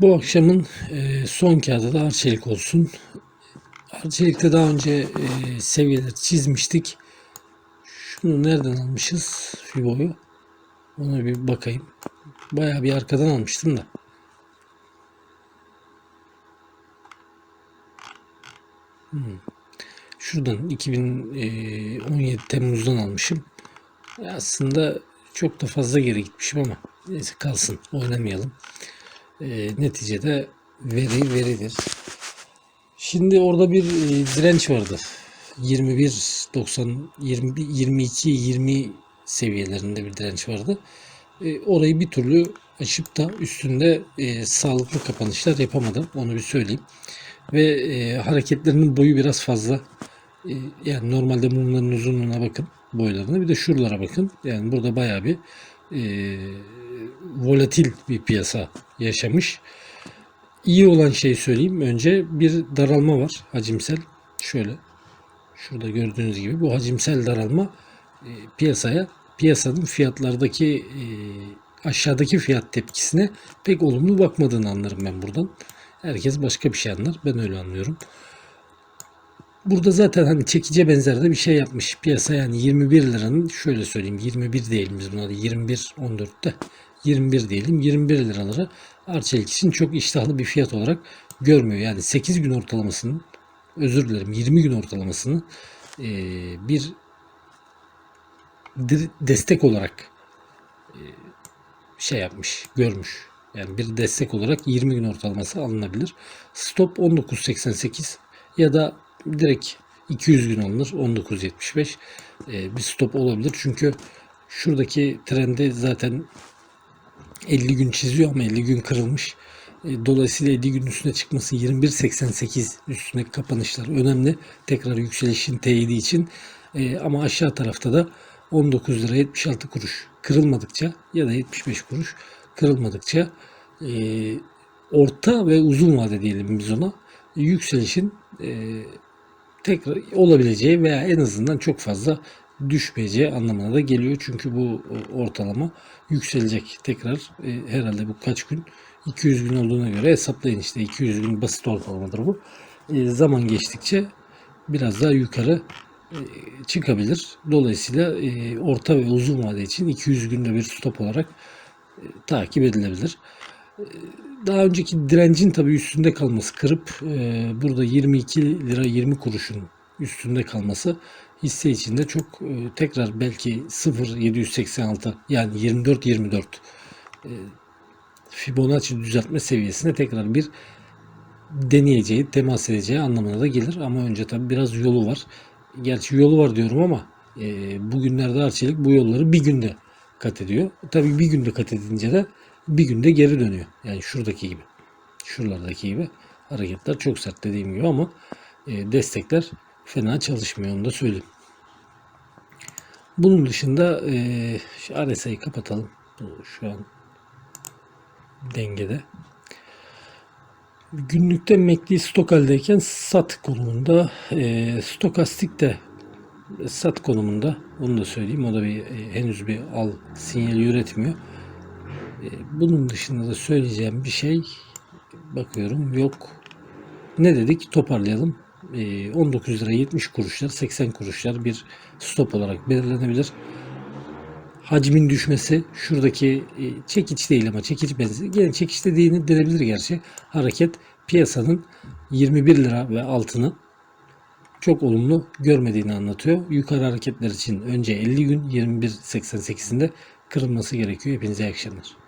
Bu akşamın e, son kağıdı da Arçelik olsun. Arçelik'te daha önce e, seviyeler çizmiştik. Şunu nereden almışız Fibo'yu? Ona bir bakayım. Bayağı bir arkadan almıştım da. Hmm. Şuradan 2017 Temmuz'dan almışım. Aslında çok da fazla geri gitmişim ama neyse kalsın oynamayalım. E, neticede veri veridir. Şimdi orada bir e, direnç vardı. 21 90 20 22 20 seviyelerinde bir direnç vardı. E, orayı bir türlü aşıp da üstünde e, sağlıklı kapanışlar yapamadım. Onu bir söyleyeyim. Ve hareketlerinin boyu biraz fazla. Yani normalde mumların uzunluğuna bakın boylarına. Bir de şuralara bakın. Yani burada bayağı bir e, volatil bir piyasa yaşamış. İyi olan şeyi söyleyeyim. Önce bir daralma var hacimsel. Şöyle şurada gördüğünüz gibi bu hacimsel daralma e, piyasaya piyasanın fiyatlardaki e, aşağıdaki fiyat tepkisine pek olumlu bakmadığını anlarım ben buradan. Herkes başka bir şey anlar. Ben öyle anlıyorum. Burada zaten hani çekice benzer de bir şey yapmış piyasa yani 21 liranın şöyle söyleyeyim 21 diyelim biz buna da 21 14'te 21 diyelim 21 liraları Arçelik için çok iştahlı bir fiyat olarak görmüyor. Yani 8 gün ortalamasının özür dilerim 20 gün ortalamasını e, bir destek olarak e, şey yapmış, görmüş. Yani bir destek olarak 20 gün ortalaması alınabilir. Stop 19.88 ya da direkt 200 gün alınır 19.75 e, bir stop olabilir. Çünkü şuradaki trendi zaten 50 gün çiziyor ama 50 gün kırılmış. E, Dolayısıyla 50 gün üstüne çıkması 21.88 üstündeki kapanışlar önemli. Tekrar yükselişin teyidi için. E, ama aşağı tarafta da 19 lira 76 kuruş kırılmadıkça ya da 75 kuruş kırılmadıkça e, orta ve uzun vade diyelim biz ona yükselişin tekrar olabileceği veya en azından çok fazla düşmeyeceği anlamına da geliyor. Çünkü bu ortalama yükselecek tekrar e, herhalde bu kaç gün 200 gün olduğuna göre hesaplayın işte 200 gün basit ortalamadır bu. E, zaman geçtikçe biraz daha yukarı e, çıkabilir. Dolayısıyla e, orta ve uzun vade için 200 günde bir stop olarak e, takip edilebilir. E, Daha önceki direncin tabii üstünde kalması kırıp e, burada 22 lira 20 kuruşun üstünde kalması hisse içinde çok e, tekrar belki 0.786 yani 24 24 e, Fibonacci düzeltme seviyesine tekrar bir deneyeceği, temas edeceği anlamına da gelir. Ama önce tabii biraz yolu var. Gerçi yolu var diyorum ama e, bugünlerde Arçelik bu yolları bir günde kat ediyor. Tabii bir günde kat edince de bir günde geri dönüyor. Yani şuradaki gibi. Şuralardaki gibi hareketler çok sert dediğim gibi ama e, destekler fena çalışmıyor onu da söyleyeyim. Bunun dışında e, RSI'yi kapatalım. Bu şu an dengede. Günlükte MACD stok haldeyken sat konumunda. E, stokastik de sat konumunda. Onu da söyleyeyim. O da bir e, henüz bir al sinyali üretmiyor. E, bunun dışında da söyleyeceğim bir şey bakıyorum yok. Ne dedik? Toparlayalım. E, 19 lira 70 kuruşlar 80 kuruşlar bir stop olarak belirlenebilir. Hacmin düşmesi şuradaki e, çekiç değil ama çekiç benzeri. Gene çekiç dediğini denebilir gerçi. Hareket piyasanın 21 lira ve altını çok olumlu görmediğini anlatıyor. Yukarı hareketler için önce 50 gün 21.88'inde kırılması gerekiyor. Hepinize iyi akşamlar.